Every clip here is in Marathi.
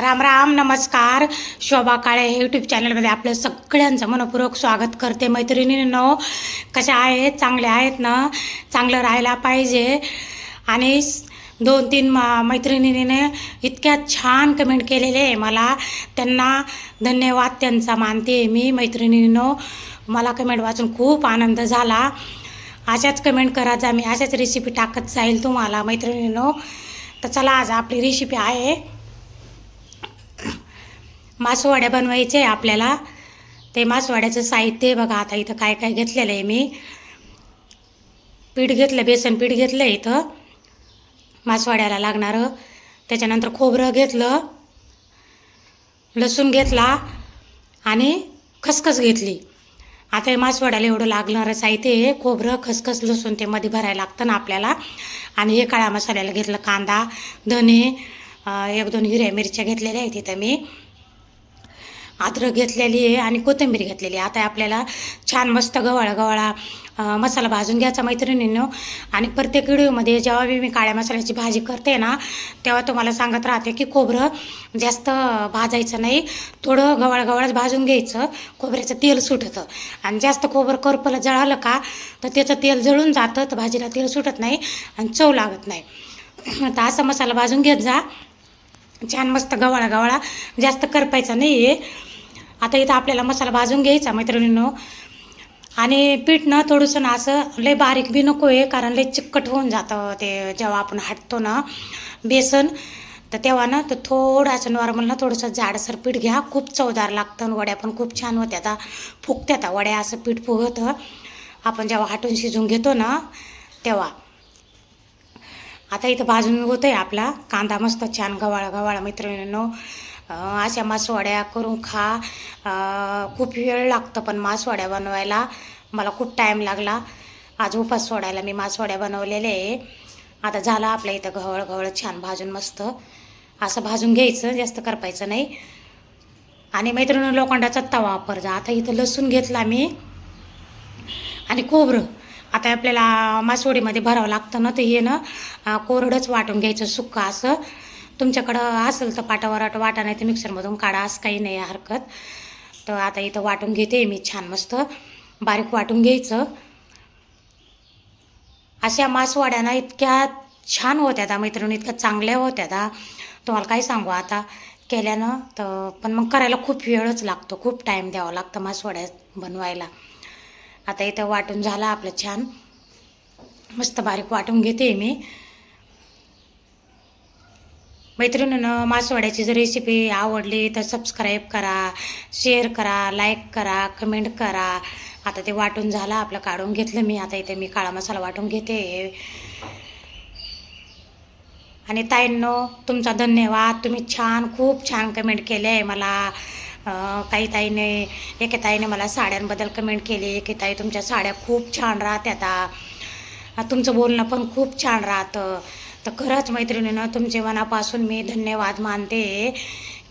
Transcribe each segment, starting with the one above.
राम राम नमस्कार. शोभा काळे हे यूट्यूब चॅनलमध्ये आपलं सगळ्यांचं मनपूर्वक स्वागत करते मैत्रिणींनो. कशा आहेत? चांगल्या आहेत ना? चांगलं राहायला पाहिजे. आणि दोन तीन मा मैत्रिणीने इतक्या छान कमेंट केलेले आहे मला. त्यांना धन्यवाद त्यांचा मानते मी मैत्रिणींनो. मला कमेंट वाचून खूप आनंद झाला. अशाच कमेंट करा जा मी अशाच रेसिपी टाकत जाईल तुम्हाला मैत्रिणींनो. तर चला आज आपली रेसिपी आहे. मासवाड्या बनवायचे आहे आपल्याला. ते मासवाड्याचं साहित्य आहे बघा आता इथं काय काय घेतलेलं आहे मी. पीठ घेतलं बेसन पीठ घेतलं इथं. मासवाड्याला लागणारं. त्याच्यानंतर खोबरं घेतलं. लसूण घेतला आणि खसखस घेतली. आता हे मासवाड्याला एवढं लागणारं साहित्य हे खोबरं खसखस लसूण ते मध्ये भरायला लागतं ना आपल्याला. आणि हे काळ्या मसाल्याला घेतलं कांदा धने एक दोन हिरव्या मिरच्या घेतलेल्या आहेत तिथं मी. अद्रक घेतलेली आहे आणि कोथिंबीर घेतलेली आहे. आता आपल्याला छान मस्त गवाळा गवळा मसाला भाजून घ्यायचा मैत्रिणींनो. आणि प्रत्येक व्हिडिओमध्ये जेव्हा मी काळ्या मसाल्याची भाजी करते ना तेव्हा तुम्हाला सांगत राहते की खोबरं जास्त भाजायचं नाही. थोडं गवाळ गवाळच भाजून घ्यायचं. खोबऱ्याचं तेल सुटतं. आणि जास्त खोबरं करपलं जळालं का तर त्याचं तेल जळून जातं. तर भाजीला तेल सुटत नाही आणि चव लागत नाही. तर असा मसाला भाजून घेत जा. छान मस्त गवाळा गवाळा. जास्त करपायचा नाही आहे आता इथं आपल्याला मसाला भाजून घ्यायचा मैत्रिणींनो. आणि पीठ ना थोडंसं ना असं लय बारीक बी नको आहे कारण लय चिकट होऊन जातं ते जेव्हा आपण हाटतो ना बेसन तर तेव्हा ना तर थोडं असं नॉर्मल ना थोडंसं जाडसर पीठ घ्या. खूप चवदार लागतं आणि वड्या पण खूप छान होत्या आता फुगत्यात. वड्या असं पीठ फुगतं. आपण जेव्हा हाटून शिजून घेतो ना तेव्हा. आता इथं भाजून होतं आहे आपला. कांदा मस्त छान गवाळ गव्हाळ मैत्रिणींनो. अशा मासवाड्या करून खा. खूप वेळ लागतं पण मासवाड्या बनवायला. मला खूप टाईम लागला. आज उपास सोडायला मी मासवाड्या बनवलेले आहे. आता झाला आपल्या इथं घवळ घवळ छान भाजून मस्त. असं भाजून घ्यायचं जास्त करपायचं नाही. आणि मैत्रिणी लोखंडाचा तवा वापर जा आता इथं लसूण घेतला मी. आणि खोबरं. आता आपल्याला मासवडीमध्ये भरावं लागतं ना तर हे ना कोरडंच वाटून घ्यायचं सुक्का असं. तुमच्याकडं असेल तर पाटावराट वाटा नाही तर मिक्सरमधून काढा असं काही नाही आहे हरकत. तर आता इथं वाटून घेते मी छान मस्त. बारीक वाटून घ्यायचं. अशा मासवाड्याना इतक्या छान होत्या त्या मैत्रिणी इतक्या चांगल्या होत्या त्या तुम्हाला काय सांगू आता? केल्यानं तर पण मग करायला खूप वेळच लागतो खूप टाईम द्यावा लागतं मासवाड्या बनवायला. आता इथं वाटून झाला आपलं छान. मस्त बारीक वाटून घेते मी. मैत्रिणीनं मासवड्याची जर रेसिपी आवडली तर सबस्क्राईब करा शेअर करा लाईक करा कमेंट करा. आता ते वाटून झालं आपलं काढून घेतलं मी. आता इथे मी काळा मसाला वाटून घेते. आणि ताईंनो तुमचा धन्यवाद. तुम्ही छान खूप छान कमेंट केले आहे मला. काही ताईने एके ताईने मला साड्यांबद्दल कमेंट केली. एके ताई तुमच्या साड्या खूप छान राहत्या आता. तुमचं बोलणं पण खूप छान राहतं. तर खरंच मैत्रिणीनं तुमचे मनापासून मी धन्यवाद मानते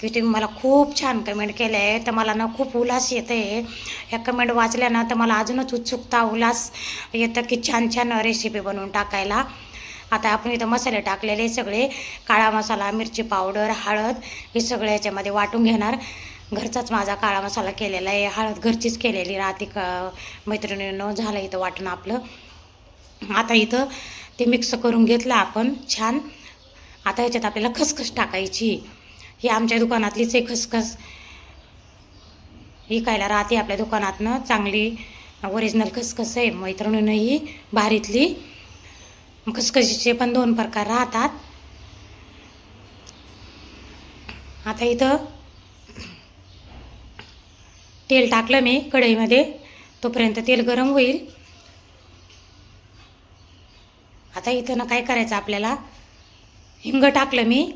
की तुम्ही मला खूप छान कमेंट केले आहे तर मला ना खूप उल्हास येते. ह्या कमेंट वाचल्या ना तर मला अजूनच उत्सुकता उल्हास येतं की छान छान रेसिपी बनवून टाकायला. आता आपण इथं मसाले टाकलेले सगळे. काळा मसाला मिरची पावडर हळद हे सगळं याच्यामध्ये वाटून घेणार. घरचाच माझा काळा मसाला केलेला आहे. हळद घरचीच केलेली राहते का? मैत्रिणीनं झालं इथं वाटणं आपलं. आता इथं ते मिक्स करून घेतलं आपण छान. आता ह्याच्यात आपल्याला खसखस टाकायची. ही आमच्या दुकानातलीच आहे खसखस. विकायला राहते आपल्या दुकानातनं. चांगली ओरिजिनल खसखस आहे. मैत्रिणीनं ही भारीतली खसखशीचे पण दोन प्रकार राहतात. आता इथं तेल टाकलं मी कढईमध्ये तोपर्यंत तेल गरम होईल. आता इथं ना काय करायचं आपल्याला? हिंग टाकलं मी.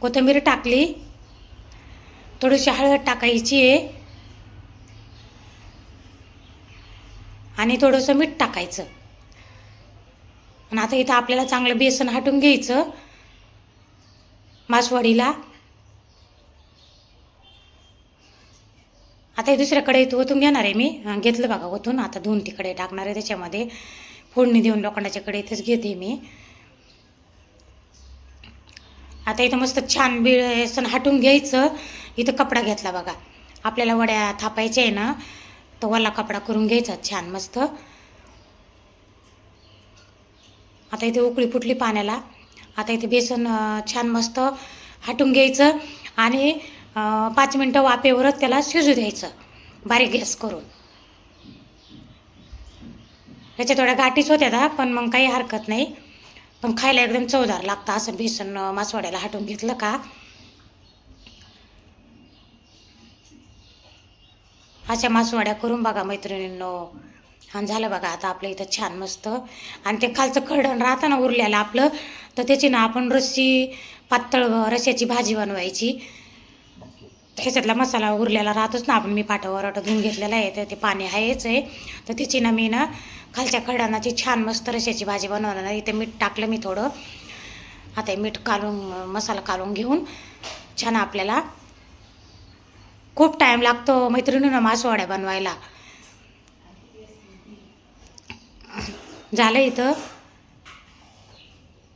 कोथिंबीर टाकली. थोडीशी हळद टाकायची आहे. आणि थोडंसं मीठ टाकायचं. आणि आता इथं आपल्याला चांगलं बेसन हटून घ्यायचं. मासवडीला. आता हे दुसऱ्या कढईत ओतून घेणार आहे मी. घेतलं बघा ओतून. आता दोन तिकडे टाकणार आहे त्याच्यामध्ये. फोडणी देऊन लोखंडाच्या कढईतच घेते मी. आता इथं मस्त छान बेसन हटून घ्यायचं. इथं कपडा घेतला बघा. आपल्याला वड्या थापायच्या आहे ना तर वला कपडा करून घ्यायचा छान मस्त. आता इथे उकळी फुटली पाण्याला. आता इथे बेसन छान मस्त हटून घ्यायचं. आणि पाच मिनटं वाफेवरच त्याला शिजू द्यायचं बारीक गॅस करून. ह्याच्या थोड्या गाठीच होत्या ना पण मग काही हरकत नाही. पण खायला एकदम चवदार लागतं असं बेसन मासवाड्याला हटवून हटून घेतलं का? अशा मासवाड्या करून बघा मैत्रिणींनो. आणि झालं बघा आता आपलं इथं छान मस्त. आणि ते खालचं खडण राहतं ना उरलेलं आपलं तर त्याची ना आपण रस्सी पातळ रश्याची भाजी बनवायची. ह्याच्यातला मसाला उरलेला राहतोच ना आपण. मी पाटावर धुवून घेतलेला आहे. तर ते पाणी आहेच आहे. तर तिची ना मी ना खालच्या खडानाची छान मस्त रश्याची भाजी बनवणार ना इथे मीठ टाकलं मी थोडं. आता हे मीठ काढून मसाला काढून घेऊन छान आपल्याला खूप टाईम लागतो मैत्रिणीनं मासवाड्या बनवायला. झालं इथं.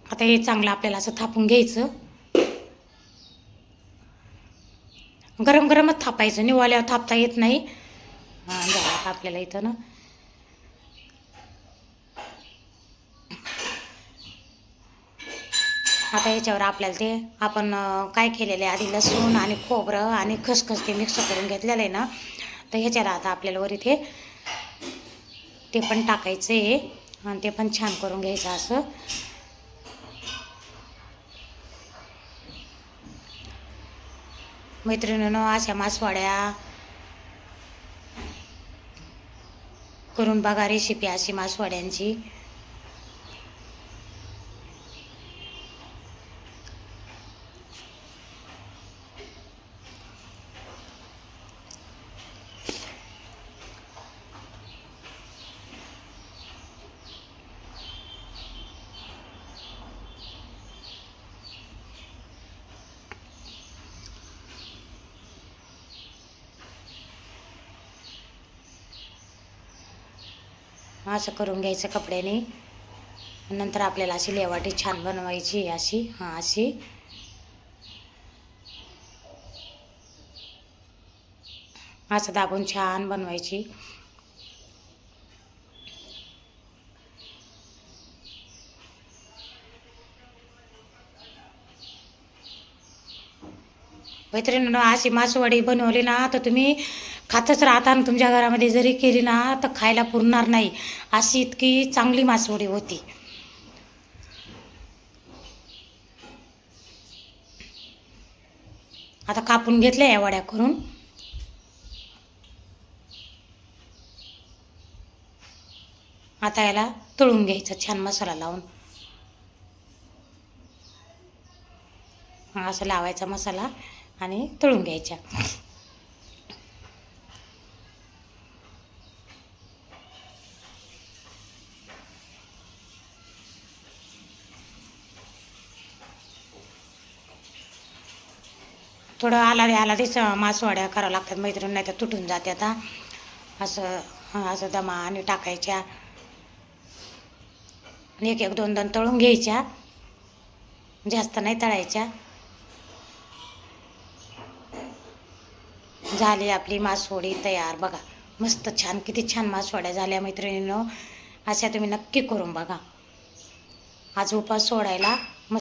आता हे चांगलं आपल्याला असं थापून घ्यायचं. गरम गरमच थापायचं. निवाल्यावर थापता येत नाही. हां आता आपल्याला इथं ना. आता याच्यावर आपल्याला ते आपण काय केलेलं आहे? आधी लसूण आणि खोबरं आणि खसखस ते मिक्स करून घेतलेलं आहे ना. तर ह्याच्यावर आता आपल्याला वर इथे ते पण टाकायचं आहे आणि ते पण छान करून घ्यायचं असं. मैत्रिणीनं अशा मासवाड्या करून बघा रेसिपी अशी मासवाड्यांची. असं करून घ्यायचं कपड्याने. नंतर आपल्याला अशी लेवाटी छान बनवायची अशी. हां अशी. असं दाबून छान बनवायची. मैत्रिणीनं अशी मासवडी बनवली ना तर तुम्ही खातच राहता आणि तुमच्या घरामध्ये जरी केली ना तर खायला पुरणार नाही. अशी इतकी चांगली मासवडी होती. आता कापून घेतल्या या वड्या करून. आता याला तळून घ्यायचं छान मसाला लावून. असं लावायचा मसाला आणि तळून घ्यायचा. थोडं आला आला तेच मासवाड्या करावं लागतात मैत्रीण नाही तर तुटून जाते आता. असं असं दमा आणि टाकायच्या. आणि एक एक दोन दोन तळून घ्यायच्या. जास्त नाही तळायच्या. झाली आपली मासवडी तयार. बघा मस्त छान किती छान मासवड्या झाल्या मैत्रिणीनं. अशा तुम्ही नक्की करून बघा. आज उपास सोडायला